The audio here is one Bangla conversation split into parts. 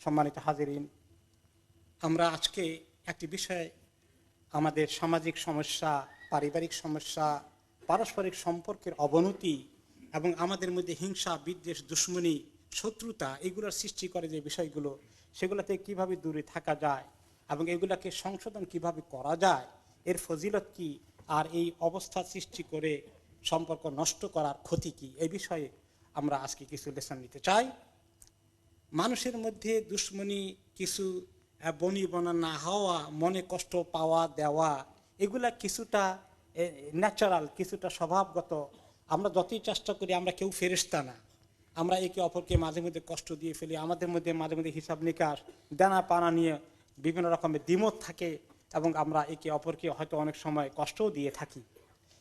সম্মানিত হাজিরিন, আমরা আজকে একটি বিষয়ে আমাদের সামাজিক সমস্যা, পারিবারিক সমস্যা, পারস্পরিক সম্পর্কের অবনতি এবং আমাদের মধ্যে হিংসা, বিদ্বেষ, দুশ্মনী, শত্রুতা এগুলোর সৃষ্টি করে যে বিষয়গুলো, সেগুলোতে কীভাবে দূরে থাকা যায় এবং এগুলাকে সংশোধন কীভাবে করা যায় এর ফজিলত কি? আর এই অবস্থা সৃষ্টি করে সম্পর্ক নষ্ট করার ক্ষতি কি? এই বিষয়ে আমরা আজকে কিছু লেসন নিতে চাই। মানুষের মধ্যে দুশ্মনী, কিছু বনি বনা না হওয়া, মনে কষ্ট পাওয়া, দেওয়া, এগুলা কিছুটা ন্যাচারাল কিছুটা স্বভাবগত। আমরা যতই চেষ্টা করি, আমরা কেউ ফেরিস্তা না। আমরা একে অপরকে মাঝে মধ্যে কষ্ট দিয়ে ফেলি, আমাদের মধ্যে মাঝে মধ্যে হিসাব নিকাশ দানা পানা নিয়ে বিভিন্ন রকমের দ্বিমত থাকে। এবং আমরা একে অপরকে হয়তো অনেক সময় কষ্টও দিয়ে থাকি।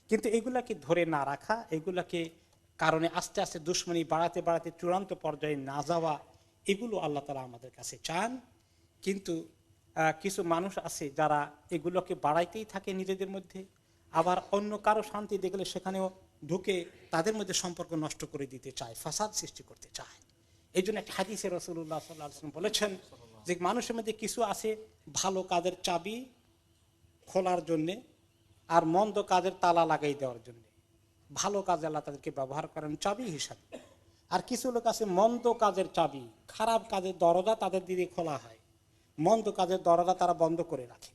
কিন্তু এগুলাকে ধরে না রাখা, এগুলাকে কারণে আস্তে আস্তে দুশ্মনী বাড়াতে বাড়াতে চূড়ান্ত পর্যায়ে না যাওয়া, এগুলো আল্লাহ তালা আমাদের কাছে চান। কিন্তু কিছু মানুষ আছে যারা এগুলোকে বাড়াইতেই থাকে নিজেদের মধ্যে, আবার অন্য কারও শান্তি দেখলে সেখানেও ঢুকে তাদের মধ্যে সম্পর্ক নষ্ট করে দিতে চায়, ফাসাদ সৃষ্টি করতে চায়। এই জন্য একটা হাদিসে রসুল্লাহ সাল্লাহ বলেছেন যে, মানুষের মধ্যে কিছু আছে ভালো কাজের চাবি খোলার জন্যে আর মন্দ কাজের তালা লাগাই দেওয়ার জন্য। ভালো কাজে আল্লাহ তাদেরকে ব্যবহার করেন চাবি হিসাবে। আর কিছু লোক আছে মন্দ কাজের চাবি, খারাপ কাজের দরজা তাদের দিকে খোলা হয়। মন্দ কাজের দরজা তারা বন্ধ করে রাখে।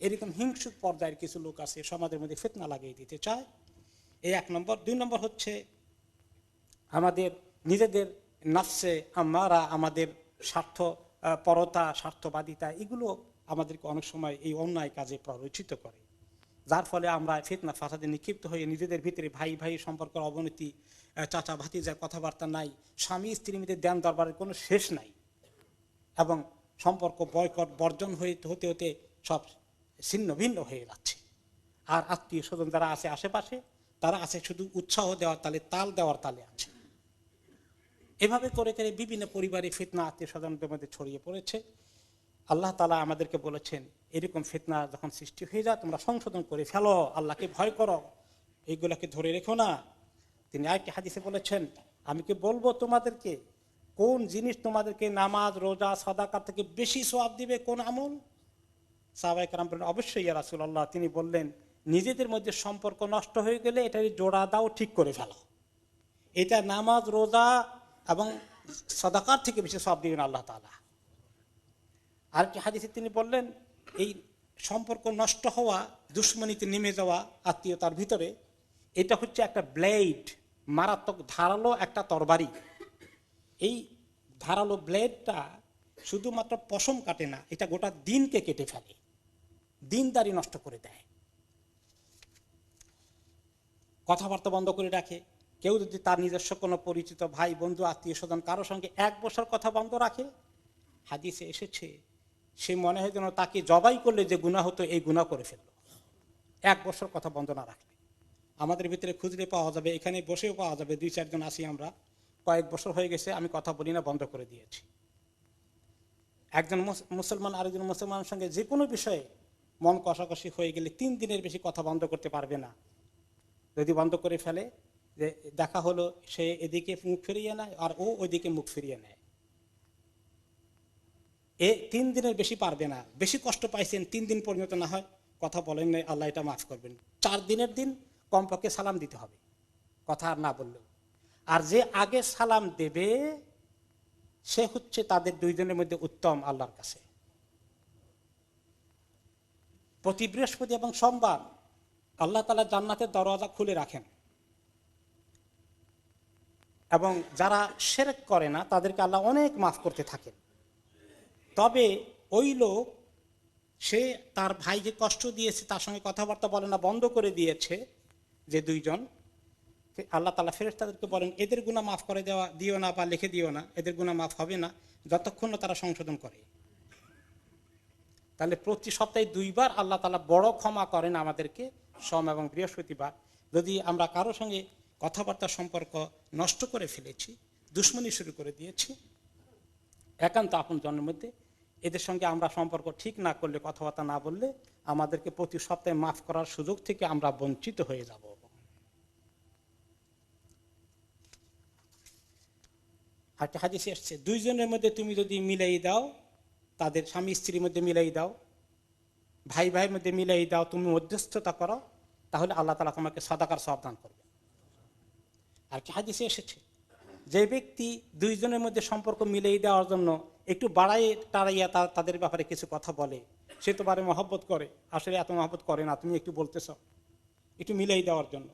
এরকম হিংসুক পর্যায়ের কিছু লোক আছে, সমাজের মধ্যে ফেতনা লাগিয়ে দিতে চায়। এই এক নম্বর। দুই নম্বর হচ্ছে, আমাদের নিজেদের নফসে আমরা আমাদের স্বার্থ পরতা, স্বার্থবাদিতা, এগুলো আমাদেরকে অনেক সময় এই অন্যায় কাজে প্ররোচিত করে। যার ফলে আমরা ফিতনা, ফাসাদে নিক্ষিপ্ত হয়ে নিজেদের ভিতরে ভাই ভাই সম্পর্কের অবনতি চাচা ভাতিজার কথাবার্তা নাই, স্বামী স্ত্রীর মধ্যে ধ্যান দরবারের কোনো শেষ নাই এবং সম্পর্ক বয়কট, বর্জন হয়ে হতে হতে সব ছিন্ন ভিন্ন হয়ে যাচ্ছে। আর আত্মীয় স্বজন যারা আছে আশেপাশে, তারা আছে শুধু উৎসাহ দেওয়ার তালে, তাল দেওয়ার তালে আছে। এভাবে করে করে বিভিন্ন পরিবারে ফিতনা, আত্মীয় স্বজনদের মধ্যে ছড়িয়ে পড়েছে। আল্লাহ তালা আমাদেরকে বলেছেন, এরকম ফিতনা যখন সৃষ্টি হয়ে যায়, তোমরা সংশোধন করে ফেলো, আল্লাহকে ভয় করো। এইগুলাকে ধরে রেখো না। তিনি আরেকটি হাদিসে বলেছেন, আমি কি বলব তোমাদেরকে, কোন জিনিস তোমাদেরকে নামাজ, রোজা, সদাকা থেকে বেশি সোয়াব দিবে, কোন আমল? সাহাবাহিক রাম বললেন অবশ্যই ইয়া রাসূলুল্লাহ। তিনি বললেন, নিজেদের মধ্যে সম্পর্ক নষ্ট হয়ে গেলে এটা জোড়া দাও, ঠিক করে ফেলো। এটা নামাজ, রোজা এবং সদাকার থেকে বেশি সব দিবেন আল্লাহ তালা আর কি হাদিসে তিনি বললেন, এই সম্পর্ক নষ্ট হওয়া, দুশ্মনীতে নেমে যাওয়া আত্মীয়তার ভিতরে এটা হচ্ছে একটা ব্লেড, মারাত্মক ধারালো একটা তরবারি। এই ধারালো ব্লেডটা শুধুমাত্র পশম কাটে না, এটা গোটা দিনকে কেটে ফেলে, দিনদারি নষ্ট করে দেয়। কথাবার্তা বন্ধ করে রাখে। কেউ যদি তার নিজস্ব কোনো পরিচিত ভাই, বন্ধু আত্মীয় স্বজন কারোর সঙ্গে এক বছর কথা বন্ধ রাখে, হাদিসে এসেছে সে মনে হয় যেন তাকে জবাই করলে যে গুণা হতো, এই গুণা করে ফেলল। এক বছর কথা বন্ধ না রাখলে। আমাদের ভিতরে খুঁজলে পাওয়া যাবে, এখানে বসেও পাওয়া যাবে। দুই, চারজন আসি আমরা। কয়েক বছর হয়ে গেছে, আমি কথা বলি না, বন্ধ করে দিয়েছি। একজন মুসলমান, আরেকজন মুসলমানের সঙ্গে যে কোনো বিষয়ে মন কষাকষি হয়ে গেলে তিন দিনের বেশি কথা বন্ধ করতে পারবে না। যদি বন্ধ করে ফেলে, যে দেখা হলো, সে এদিকে মুখ ফিরিয়ে নেয় আর ও ওইদিকে মুখ ফিরিয়ে নেয়। এ তিন দিনের বেশি পারবে না। বেশি কষ্ট পাইছেন, তিন দিন পর্যন্ত না হয়, কথা বলেন নাই, আল্লাহ এটা মাফ করবেন। চার দিনের দিন কমপক্ষে সালাম দিতে হবে, কথা না বললেও। আর যে আগে সালাম দেবে, সে হচ্ছে তাদের দুইজনের মধ্যে উত্তম আল্লাহর কাছে। প্রতি বৃহস্পতি এবং সোমবার আল্লাহ তালা জান্নাতের দরওয়াজা খুলে রাখেন। এবং যারা সেরেক করে না, তাদেরকে আল্লাহ অনেক মাফ করতে থাকেন। তবে ওই লোক, সে তার ভাইকে কষ্ট দিয়েছে, তার সঙ্গে কথাবার্তা বলে না, বন্ধ করে দিয়েছে যে দুইজন আল্লাহ তালা ফেরেস তাদেরকে বলেন, এদের গুণা মাফ করে দেওয়া, দিও না বা লিখে দিও না, এদের গুণা মাফ হবে না, যতক্ষণ তারা সংশোধন করে। তাহলে প্রতি সপ্তাহে দুইবার আল্লাহ তালা বড় ক্ষমা করেন আমাদেরকে সোম এবং বৃহস্পতিবার। যদি আমরা কারোর সঙ্গে কথাবার্তা সম্পর্ক নষ্ট করে ফেলেছি, দুশ্মনী শুরু করে দিয়েছি একান্ত আপন জনের মধ্যে। এদের সঙ্গে আমরা সম্পর্ক ঠিক না করলে, কথাবার্তা না বললে আমাদেরকে প্রতি সপ্তাহে মাফ করার সুযোগ থেকে আমরা বঞ্চিত হয়ে যাব। একটা হাদিসে এসছে, দুইজনের মধ্যে তুমি যদি মিলাই দাও, তাদের স্বামী স্ত্রীর মধ্যে মিলাই দাও, ভাই ভাইয়ের মধ্যে মিলাই দাও, তুমি মধ্যস্থতা করো, তাহলে আল্লাহ তালা তোমাকে সদাকার সব দান করবে। আর কি হাদিসে এসেছে যে ব্যক্তি দুইজনের মধ্যে সম্পর্ক মিলিয়ে দেওয়ার জন্য একটু বাড়াই টাড়াইয়া তাদের ব্যাপারে কিছু কথা বলে, সে তো বারে মহব্বত করে। আসলে এত মহব্বত করে না, তুমি একটু বলতেছ। একটু মিলিয়ে দেওয়ার জন্য।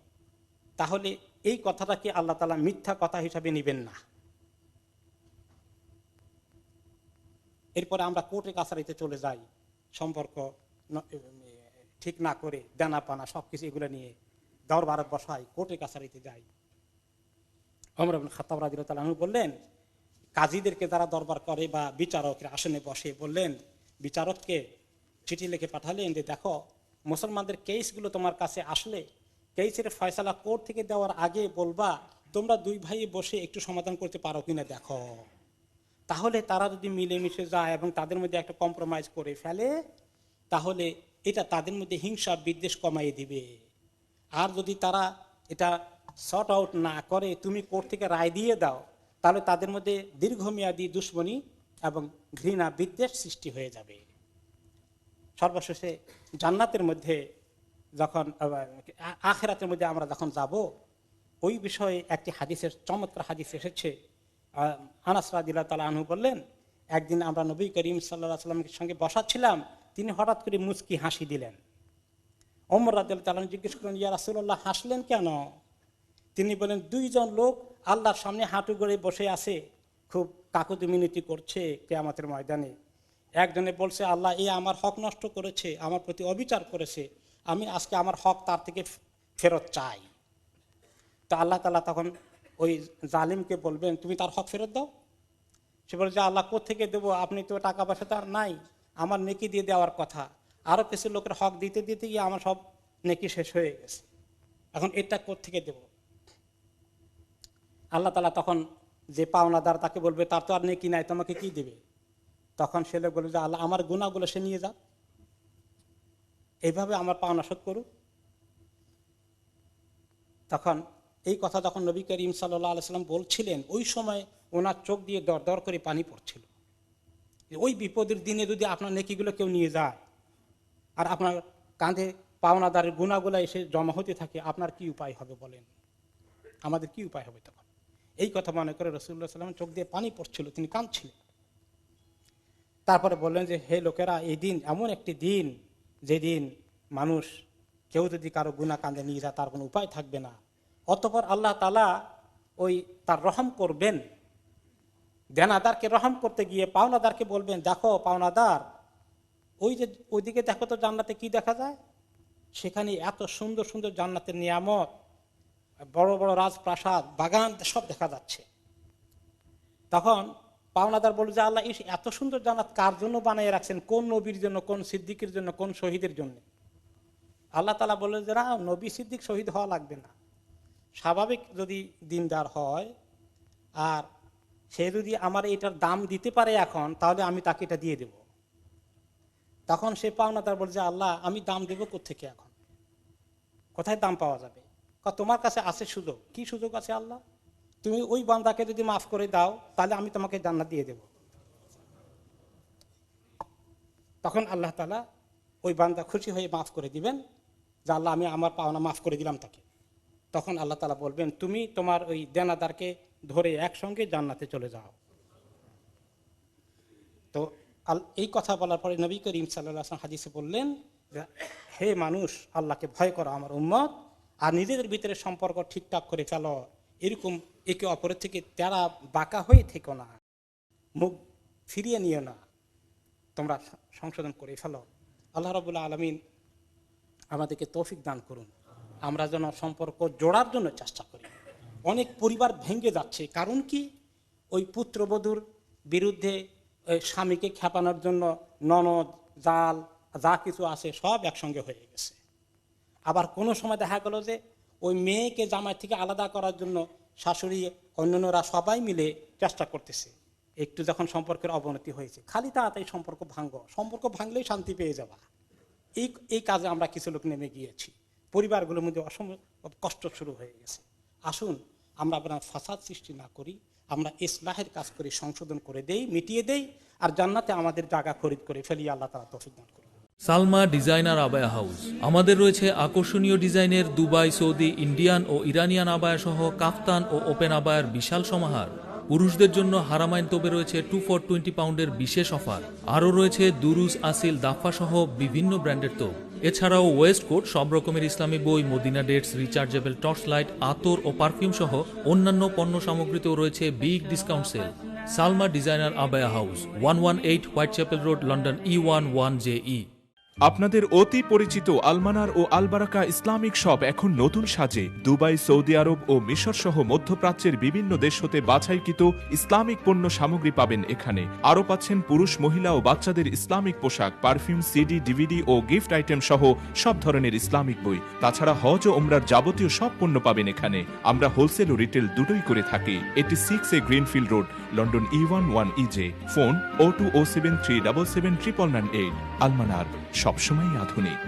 তাহলে এই কথাটাকে আল্লাহ তালা মিথ্যা কথা হিসাবে নেবেন না। এরপরে আমরা কোর্টে, কাছারিতে চলে যাই। সম্পর্ক ঠিক না করে, দেনা পানা সব কিছু এগুলো নিয়ে দরবার বসাই, কোর্টে, কাছারিতে যাই। অমর খাতাব রাজিল তালু বললেন, কাজীদেরকে যারা দরবার করে বা বিচারকের আসনে বসে বললেন, বিচারককে চিঠি লিখে পাঠালেন যে, দেখো, মুসলমানদের কেসগুলো তোমার কাছে আসলে। কেসের ফয়সালা কোর্ট থেকে দেওয়ার আগে বলবা, তোমরা দুই ভাই বসে একটু সমাধান করতে পারো কিনা দেখো। তাহলে তারা যদি মিলেমিশে যায় এবং তাদের মধ্যে একটা কম্প্রোমাইজ করে ফেলে, তাহলে এটা তাদের মধ্যে হিংসা বিদ্বেষ কমাই দিবে। আর যদি তারা এটা শর্ট আউট না করে তুমি কোর্ট থেকে রায় দিয়ে দাও তাহলে তাদের মধ্যে দীর্ঘমেয়াদী দুশ্মনী এবং ঘৃণা বিদ্বেষ সৃষ্টি হয়ে যাবে। সর্বশেষে জান্নাতের মধ্যে যখন আখেরাতের মধ্যে আমরা যখন যাব ওই বিষয়ে একটি হাদিসের চমৎকার হাদিস এসেছে। আহ, আনাস রাদিল্লাহ তালা আনহু বললেন একদিন আমরা নবী করিম সাল্লাহ সাল্লামের সঙ্গে বসাচ্ছিলাম তিনি হঠাৎ করে মুচকি হাসি দিলেন। অমর তালান জিজ্ঞেস করলেন ইয়া রাসুল্লাহ হাসলেন কেন? তিনি বলেন, দুইজন লোক আল্লাহর সামনে হাঁটু গড়ে বসে আছে, খুব কাকুতি মিনতি করছে কেয়ামতের ময়দানে। একজনে বলছে, আল্লাহ, এ আমার হক নষ্ট করেছে, আমার প্রতি অবিচার করেছে, আমি আজকে আমার হক তার থেকে ফেরত চাই। তো আল্লাহ তালা তখন ওই জালিমকে বলবেন, তুমি তার হক ফেরত দাও? সে বলে, যে আল্লাহ থেকে দেবো? আপনি তো টাকা পয়সা তার নাই, আমার নেকি দিয়ে দেওয়ার কথা। আরও কিছু লোকের হক দিতে দিতে গিয়ে আমার সব নেকি শেষ হয়ে গেছে। এখন এটা থেকে দেব? আল্লাহ তালা তখন যে পাওনাদার তাকে বলবে, তার তো আর নেকি নাই, তোমাকে কি দেবে? তখন সে লোক বলবে, যে আল্লাহ, আমার গুণাগুলো সে নিয়ে যাক। এইভাবে আমার পাওনা শোধ করুক। তখন এই কথা যখন নবী করিম সাল্লাহ আলাইসাল্লাম বলছিলেন। ওই সময় ওনার চোখ দিয়ে দর দর করে পানি পড়ছিল। ওই বিপদের দিনে যদি আপনার নেকিগুলো কেউ নিয়ে যায় আর আপনার কাঁধে পাওনাদারের গুণাগুলো এসে জমা হতে থাকে, আপনার কি উপায় হবে বলেন? আমাদের কি উপায় হবে তখন? এই কথা মনে করে রসুল্লাহ সাল্লাম চোখ দিয়ে পানি পড়ছিল, তিনি কাঁদছিলেন। তারপরে বললেন যে, হে লোকেরা, এই দিন এমন একটি দিন যেদিন মানুষ কেউ যদি কারও গুণা কাঁধে নিয়ে যায় তার কোনো উপায় থাকবে না। অতপর আল্লাহ তালা ওই তার রহম করবেন। দেনাদারকে রহম করতে গিয়ে পাওনাদারকে বলবেন, দেখো পাওনাদার, ওই যে, ওইদিকে দেখো তো জান্নাতে কি দেখা যায়? সেখানে এত সুন্দর সুন্দর জান্নাতের নিয়ামত বড় বড় রাজপ্রাসাদ, বাগান, সব দেখা যাচ্ছে। তখন পাওনাদার বলল যে, আল্লাহ, ইস, এত সুন্দর জান্নাত কার জন্য বানিয়ে রাখছেন? কোন নবীর জন্য, কোন সিদ্দিকের জন্য, কোন শহীদের জন্য? আল্লাহ তালা বললেন যে, না, নবী সিদ্দিক শহীদ হওয়া লাগবে না। স্বাভাবিক যদি দিনদার হয়, আর সে যদি আমার এটার দাম দিতে পারে এখন, তাহলে আমি তাকে এটা দিয়ে দেব। তখন সে পাওনাদার বলছে আল্লাহ, আমি দাম দেবো থেকে এখন? কোথায় দাম পাওয়া যাবে? তোমার কাছে আছে সুযোগ? কি সুযোগ আছে আল্লাহ? তুমি ওই বান্দাকে যদি মাফ করে দাও, তাহলে আমি তোমাকে জান্নাত দিয়ে দেব। তখন আল্লাহ তালা ওই বান্দা খুশি হয়ে মাফ করে দিবেন, যে আল্লাহ আমি আমার পাওনা মাফ করে দিলাম তাকে। তখন আল্লাহ তালা বলবেন, তুমি তোমার ওই দেনাদারকে ধরে একসঙ্গে জান্নাতে চলে যাও। তো এই কথা বলার পরে নবী করিম সাল্লাহ হাদিসে বললেন হে মানুষ, আল্লাহকে ভয় করো আমার উম্মত। আর নিজেদের ভিতরে সম্পর্ক ঠিকঠাক করে ফেলো এরকম একে অপরের থেকে তেরা বাঁকা হয়ে থেকো না। মুখ ফিরিয়ে নিও না। তোমরা সংশোধন করে ফেলো। আল্লাহ রবুল্লা আলমিন আমাদেরকে তৌফিক দান করুন। আমরা যেন সম্পর্ক জোড়ার জন্য চেষ্টা করি। অনেক পরিবার ভেঙে যাচ্ছে। কারণ কি? ওই পুত্রবধূর বিরুদ্ধে স্বামীকে খেপানোর জন্য ননদ, জাল, যা কিছু আছে সব একসঙ্গে হয়ে গেছে। আবার কোনো সময় দেখা গেল যে ওই মেয়েকে জামাই থেকে আলাদা করার জন্য শাশুড়ি, অন্যান্যরা সবাই মিলে চেষ্টা করতেছে। একটু যখন সম্পর্কের অবনতি হয়েছে, খালি তাড়াতাড়ি সম্পর্ক ভাঙ্গ। সম্পর্ক ভাঙলেই শান্তি পেয়ে যাবা। এই এই কাজে আমরা কিছু লোক নেমে গিয়েছি। পরিবারগুলোর মধ্যে অসম, কষ্ট শুরু হয়ে গেছে। আসুন, আমরা আপনার ফাসাদ সৃষ্টি না করি, আমরা ইসলাহের কাজ করি সংশোধন করে দেই, মিটিয়ে দেই, আর জান্নাতে আমাদের জায়গা খরিদ করে ফেলি, আল্লাহ তারা তফিক দান করুন। Salma designer abaya house. আমাদের রয়েছে আকর্ষণীয় ডিজাইনের দুবাই, সৌদি, ইন্ডিয়ান ও ইরানিয়ান আবায়া সহ কাফতান ও ওপেন আবায়ার বিশাল সমাহার। পুরুষদের জন্য হারামাইন তোপে রয়েছে টু ফর টোয়েন্টি পাউন্ডের বিশেষ অফার। আরও রয়েছে দুরুস, আসিল দাফা সহ বিভিন্ন ব্র্যান্ডের তোপ। এছাড়াও ওয়েস্ট কোট, সব রকমের ইসলামী বই, Medina dates, rechargeable torch light, আতর ও পারফিউম সহ অন্যান্য পণ্য সামগ্রীতেও রয়েছে big discount sale. Salma designer abaya house, one one eight Whitechapel Road, London E one one J E আপনাদের অতি পরিচিত আলমানার ও আলবারাকা ইসলামিক শপ এখন নতুন সাজে। দুবাই, সৌদি আরব ও মিশর সহ মধ্যপ্রাচ্যের বিভিন্ন দেশ হতে বাছাইকৃত ইসলামিক পণ্য সামগ্রী পাবেন এখানে। আরও পাচ্ছেন পুরুষ, মহিলা ও বাচ্চাদের ইসলামিক পোশাক, পারফিউম, সিডি, ডিভিডি ও গিফট আইটেম সহ সব ধরনের ইসলামিক বই। তাছাড়া হজ ও ওমরার যাবতীয় সব পণ্য পাবেন এখানে। আমরা হোলসেল ও রিটেল দুটোই করে থাকি। এটি six A Greenfield road, London E one one E J phone O two O seven three double seven triple nine eight, আলমানার। সবসময় আধুনিক।